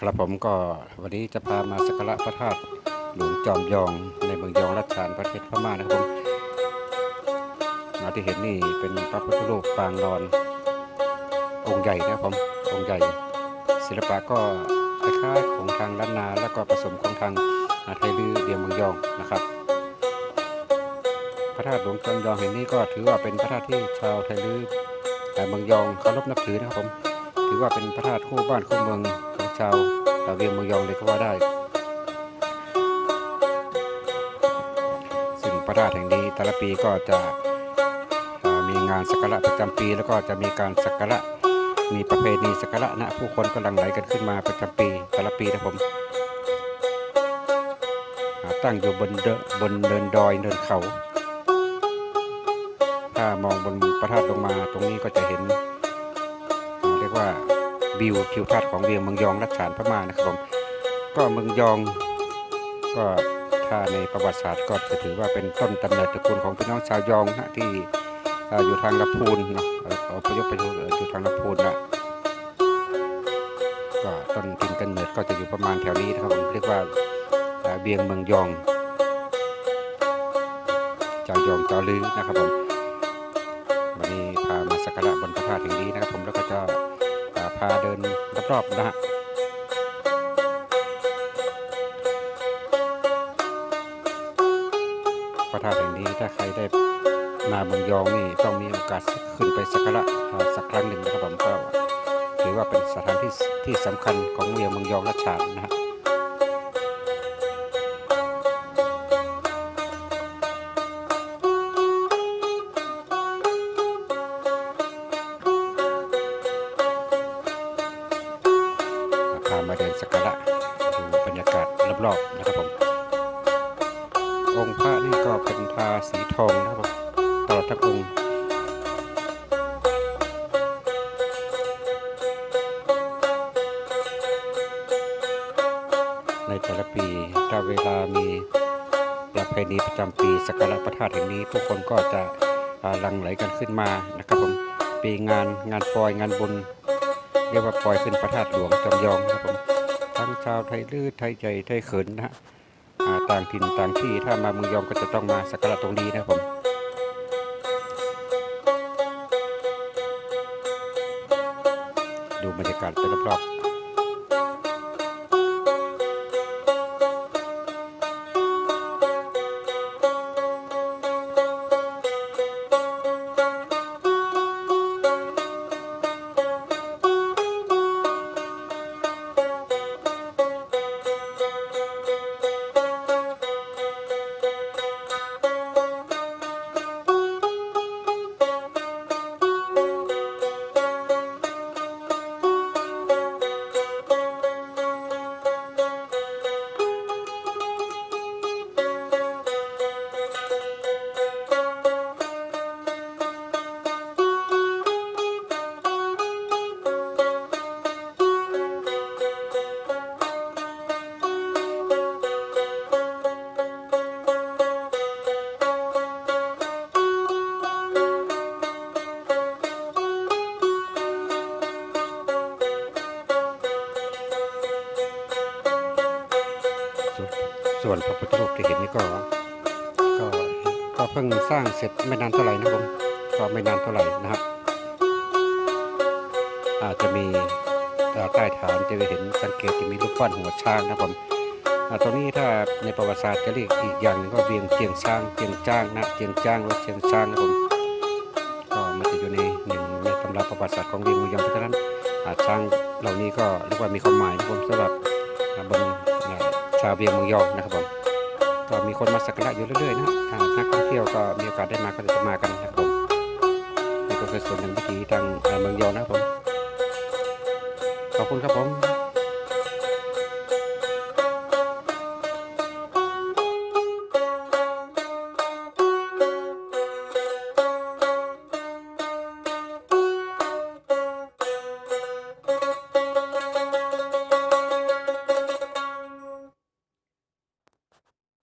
ครับผมก็วันนี้จะพามาสักการะพระธาตุหลวงจอมยองในเมืองยองรัชฉานประเทศพม่านะครับผมมาที่เห็นนี่เป็นพระพุทธรูปปางนอน องค์ใหญ่นะครับผมองค์ใหญ่ ศิลปะก็คล้ายๆของทางล้านนา แล้วก็ผสมของทางไทยลือเดียมเมืองยองนะครับ พระธาตุหลวงจอมยองแห่งนี้ก็ถือว่าเป็นพระธาตุที่ชาวไทยลือเมืองยองเคารพนับถือนะครับผมถือว่าเป็นพระธาตุคู่บ้านคู่เมือง ชาวเวียงเมืองยองเลยก็ว่าได้ ซึ่งพระธาตุแห่งนี้แต่ละปีก็จะมีงานสักการะประจำปี แล้วก็จะมีการสักการะมีประเพณีสักการะนะผู้คนก็ลังไหลกันขึ้นมาประจำปีแต่ละปีนะผมตั้งอยู่บนเดบนเนินดอยเนินเขา ถ้ามองบนพระธาตุลงมาตรงนี้ก็จะเห็น เรียกว่า วิวทิวทัศน์ของเวียงเมืองยองรัชฉานพม่านะครับผมก็เมืองยองก็ถ้าในประวัติศาสตร์ก็จะถือว่าเป็นต้นกำเนิดตระกูลของพี่น้องชาวยองนะที่อยู่ทางลำพูนเนาะเอออพยพไปอยู่เอ่ออยู่ทางลำพูนนะก็ต้นถิ่นกำเนิดก็จะอยู่ประมาณแถวนี้นะครับผมเรียกว่าเอ่อเวียงเมืองยองเจ้ายองจอลือนะครับผมวันนี้พามาสักการะบนพระธาตุแห่งนี้นะครับผมแล้วก็จะ พาเดินรอบๆนะฮะพระธาตุแห่งนี้ถ้าใครได้มาเมืองยองนี่ต้องมีโอกาสขึ้นไปสักการะสักครั้งหนึ่งนะครับผมก็ถือว่าเป็นสถานที่ที่สำคัญของเมืองเมืองยองรัชฉานนะฮะ มาเดินสักการะดูบรรยากาศรอบๆนะครับผม องค์พระนี่ก็เป็นทาสีทองนะครับผมตลอดทั้งองค์ในแต่ละปีถ้าเวลามีประเพณีประจำปีสักการะพระธาตุแห่งนี้ ผู้คนก็จะหลั่งไหลกันขึ้นมานะครับผมปีงานงานปล่อยงานบุญเรียกว่าปล่อยขึ้นพระธาตุหลวงจำยองนะครับผม ทั้งชาวไทยลื้อไทยใหญ่ไทยเขินนะฮะต่างถิ่นต่างที่ถ้ามาเมืองยองก็จะต้องมาสักการะตรงนี้นะผมดูบรรยากาศไปรอบๆ ส่วนพระพุทธรูปที่เห็นนี่ก็ ก็ก็เพิ่งสร้างเสร็จไม่นานเท่าไหร่นะครับผมก็ไม่นานเท่าไหร่นะครับ อาจจะมีเอ่อใต้ฐานจะเห็นสังเกตจะมีรูปปั้นหัวช้างนะครับผมอ่าตรงนี้ถ้าในประวัติศาสตร์จะเรียกอีกอย่างหนึงก็เวียงเจียงช้างเจียงจ้างนะเจียงจ้างหรือเจียงช้างนะครับผมก็มันจะอยู่ในหนึ่งในตำราประวัติศาสตร์ของเวียงเมืองยงเพราะฉะนั้นช้างเหล่านี้ก็เรียกว่ามีความหมายนะครับผมสำหรับบน ชาวเวียงเมืองยองนะครับผมก็มีคนมาสักการะอยู่เรื่อยๆนะนักท่องเที่ยวก็มีโอกาสได้มาก็จะมากันนะครับผมนี่ก็คือส่วนหนึ่งพิธีทางเมืองยองนะครับผมขอบคุณครับผม